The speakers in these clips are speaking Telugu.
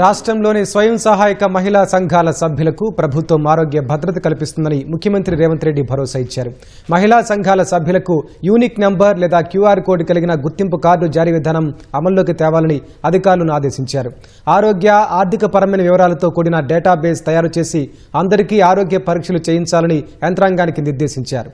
రాష్ట్రంలోని స్వయం సహాయక మహిళా సంఘాల సభ్యులకు ప్రభుత్వం ఆరోగ్య భద్రత కల్పిస్తుందని ముఖ్యమంత్రి రేవంత్ రెడ్డి భరోసా ఇచ్చారు. మహిళా సంఘాల సభ్యులకు యూనిక్ నంబర్ లేదా క్యూఆర్ కోడ్ కలిగిన గుర్తింపు కార్డు జారీ విధానం అమల్లోకి తేవాలని అధికారులను ఆదేశించారు. ఆరోగ్య ఆర్థిక పరమైన వివరాలతో కూడిన డేటాబేస్ తయారు చేసి అందరికీ ఆరోగ్య పరీక్షలు చేయించాలని యంత్రాంగానికి నిర్దేశించారు.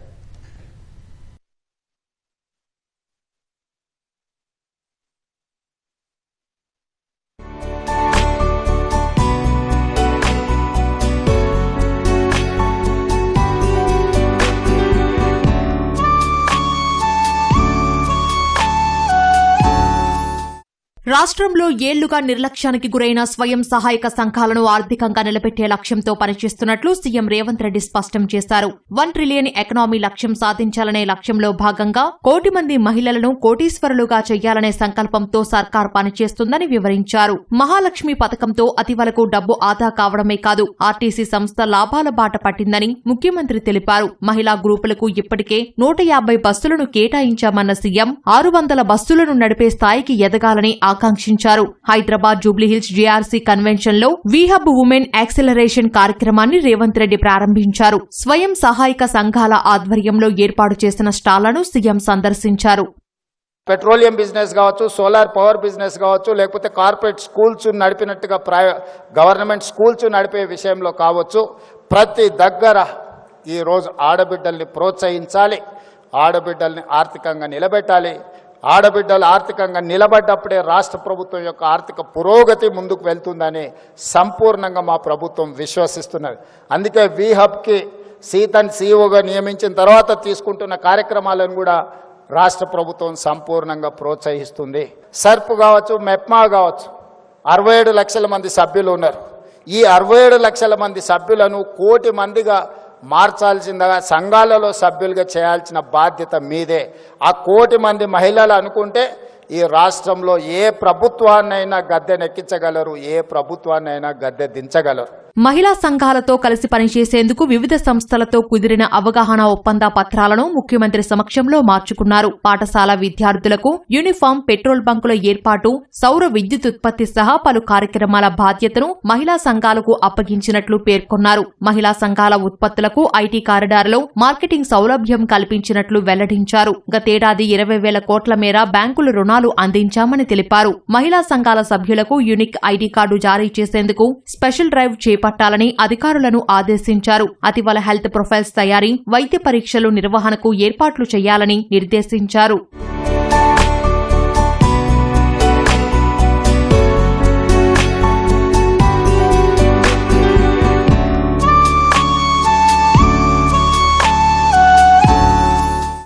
రాష్ట్రంలో ఏళ్ళుగా నిర్లక్ష్యానికి గురైన స్వయం సహాయక సంఘాలను ఆర్థికంగా నిలబెట్టే లక్ష్యంతో పనిచేస్తున్నట్లు సీఎం రేవంత్ రెడ్డి స్పష్టం చేశారు. వన్ ట్రిలియన్ ఎకనామీ లక్ష్యం సాధించాలనే లక్ష్యంలో భాగంగా కోటి మంది మహిళలను కోటీశ్వరులుగా చేయాలనే సంకల్పంతో సర్కార్ పనిచేస్తుందని వివరించారు. మహాలక్ష్మి పథకంతో అతి వరకు డబ్బు ఆదా కావడమే కాదు ఆర్టీసీ సంస్థ లాభాల బాట పట్టిందని ముఖ్యమంత్రి తెలిపారు. మహిళా గ్రూపులకు ఇప్పటికే నూట యాభై బస్సులను కేటాయించామన్న సీఎం ఆరు వందల బస్సులను నడిపే స్థాయికి ఎదగాలని ఆకాంక్షించారు. హైదరాబాద్ జూబ్లీహిల్స్ జేఆర్సీ కన్వెన్షన్లో వీహబ్ ఉమెన్ యాక్సిలరేషన్ కార్యక్రమాన్ని రేవంత్ రెడ్డి ప్రారంభించారు. స్వయం సహాయక సంఘాల ఆధ్వర్యంలో ఏర్పాటు చేసిన స్టాళ్ళను సీఎం సందర్శించారు. పెట్రోలియం బిజినెస్ కావచ్చు సోలార్ పవర్ బిజినెస్ కావచ్చు లేకపోతే కార్పొరేట్ స్కూల్స్ నడిపినట్టుగా ప్రై గవర్నమెంట్ స్కూల్స్ నడిపే విషయంలో కావచ్చు ప్రతి దగ్గర ఈరోజు ఆడబిడ్డల్ని ప్రోత్సహించాలి ఆడబిడ్డల్ని ఆర్థికంగా నిలబెట్టాలి ఆడబిడ్డలు ఆర్థికంగా నిలబడ్డప్పుడే రాష్ట్ర ప్రభుత్వం యొక్క ఆర్థిక పురోగతి ముందుకు వెళ్తుందని సంపూర్ణంగా మా ప్రభుత్వం విశ్వసిస్తున్నది. అందుకే వి హబ్కి సీతన్ సీఓగా నియమించిన తర్వాత తీసుకుంటున్న కార్యక్రమాలను కూడా రాష్ట్ర ప్రభుత్వం సంపూర్ణంగా ప్రోత్సహిస్తుంది. సర్ప్ కావచ్చు మెప్మా కావచ్చు అరవై ఏడు లక్షల మంది సభ్యులు ఉన్నారు. ఈ అరవై ఏడు లక్షల మంది సభ్యులను కోటి మందిగా మార్చాల్సిందిగా సంఘాలలో సభ్యులుగా చేయాల్సిన బాధ్యత మీదే. ఆ కోటి మంది మహిళలు అనుకుంటే ఈ రాష్ట్రంలో ఏ ప్రభుత్వాన్నైనా గద్దెనెక్కించగలరు ఏ ప్రభుత్వాన్నైనా గద్దె దించగలరు. మహిళా సంఘాలతో కలిసి పనిచేసేందుకు వివిధ సంస్థలతో కుదిరిన అవగాహన ఒప్పంద పత్రాలను ముఖ్యమంత్రి సమక్షంలో మార్చుకున్నారు. పాఠశాల విద్యార్థులకు యూనిఫామ్ పెట్రోల్ బంకుల ఏర్పాటు సౌర విద్యుత్ ఉత్పత్తి సహా పలు కార్యక్రమాల బాధ్యతను మహిళా సంఘాలకు అప్పగించినట్లు పేర్కొన్నారు. మహిళా సంఘాల ఉత్పత్తులకు ఐటీ కారిడార్లో మార్కెటింగ్ సౌలభ్యం కల్పించినట్లు వెల్లడించారు. గతేడాది ఇరవై వేల కోట్ల మేర బ్యాంకులు రుణాలు అందించామని తెలిపారు. మహిళా సంఘాల సభ్యులకు యూనిక్ ఐడి కార్డు జారీ చేసేందుకు స్పెషల్ డ్రైవ్ చేపట్టాలని అధికారులను ఆదేశించారు. అతివల హెల్త్ ప్రొఫైల్స్ తయారీ వైద్య పరీక్షలు నిర్వహణకు ఏర్పాట్లు చేయాలని నిర్దేశించారు.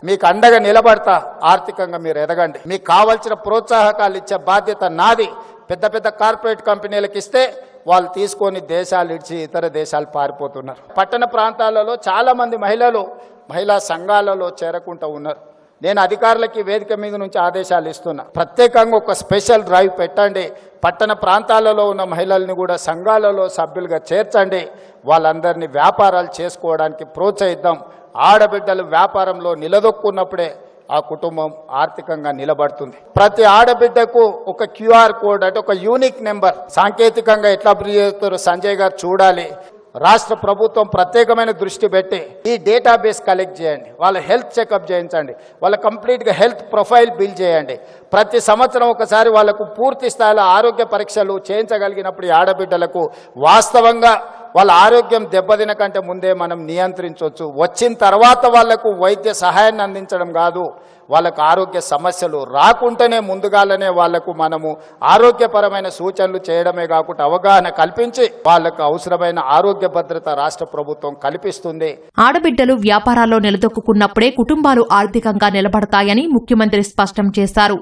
మీకు అండగా నిలబడతా ఆర్థికంగా మీరు ఎదగండి. మీకు కావలసిన ప్రోత్సాహకాలు ఇచ్చే బాధ్యత నాది. పెద్ద పెద్ద కార్పొరేట్ కంపెనీలకు ఇస్తే వాళ్ళు తీసుకొని దేశాలు ఇడిచి ఇతర దేశాలు పారిపోతున్నారు. పట్టణ ప్రాంతాలలో చాలా మంది మహిళలు మహిళా సంఘాలలో చేరకుండా ఉన్నారు. నేను అధికారులకి వేదిక మీద నుంచి ఆదేశాలు ఇస్తున్నా. ప్రత్యేకంగా ఒక స్పెషల్ డ్రైవ్ పెట్టండి. పట్టణ ప్రాంతాలలో ఉన్న మహిళల్ని కూడా సంఘాలలో సభ్యులుగా చేర్చండి. వాళ్ళందరినీ వ్యాపారాలు చేసుకోవడానికి ప్రోత్సహిద్దాం. ఆడబిడ్డలు వ్యాపారంలో నిలదొక్కున్నప్పుడే ఆ కుటుంబం ఆర్థికంగా నిలబడుతుంది. ప్రతి ఆడబిడ్డకు ఒక క్యూఆర్ కోడ్ అంటే ఒక యూనిక్ నెంబర్. సాంకేతికంగా ఎట్లా అభివృద్ధి చేస్తారో సంజయ్ గారు చూడాలి. రాష్ట్ర ప్రభుత్వం ప్రత్యేకమైన దృష్టి పెట్టి ఈ డేటాబేస్ కలెక్ట్ చేయండి. వాళ్ళ హెల్త్ చెకప్ చేయించండి. వాళ్ళ కంప్లీట్గా హెల్త్ ప్రొఫైల్ బిల్డ్ చేయండి. ప్రతి సంవత్సరం ఒకసారి వాళ్ళకు పూర్తి స్థాయిలో ఆరోగ్య పరీక్షలు చేయించగలిగినప్పుడు ఆడబిడ్డలకు వాస్తవంగా వాళ్ళ ఆరోగ్యం దెబ్బతిన కంటే ముందే మనం నియంత్రించవచ్చు. వచ్చిన తర్వాత వాళ్ళకు వైద్య సహాయాన్ని అందించడం కాదు. వాళ్ళకు ఆరోగ్య సమస్యలు రాకుండానే ముందుగాలనే వాళ్ళకు మనము ఆరోగ్యపరమైన సూచనలు చేయడమే కాకుండా అవగాహన కల్పించి వాళ్ళకు అవసరమైన ఆరోగ్య భద్రత రాష్ట్ర ప్రభుత్వం కల్పిస్తుంది. ఆడబిడ్డలు వ్యాపారాల్లో నిలదొక్కున్నప్పుడే కుటుంబాలు ఆర్థికంగా నిలబడతాయని ముఖ్యమంత్రి స్పష్టం చేశారు.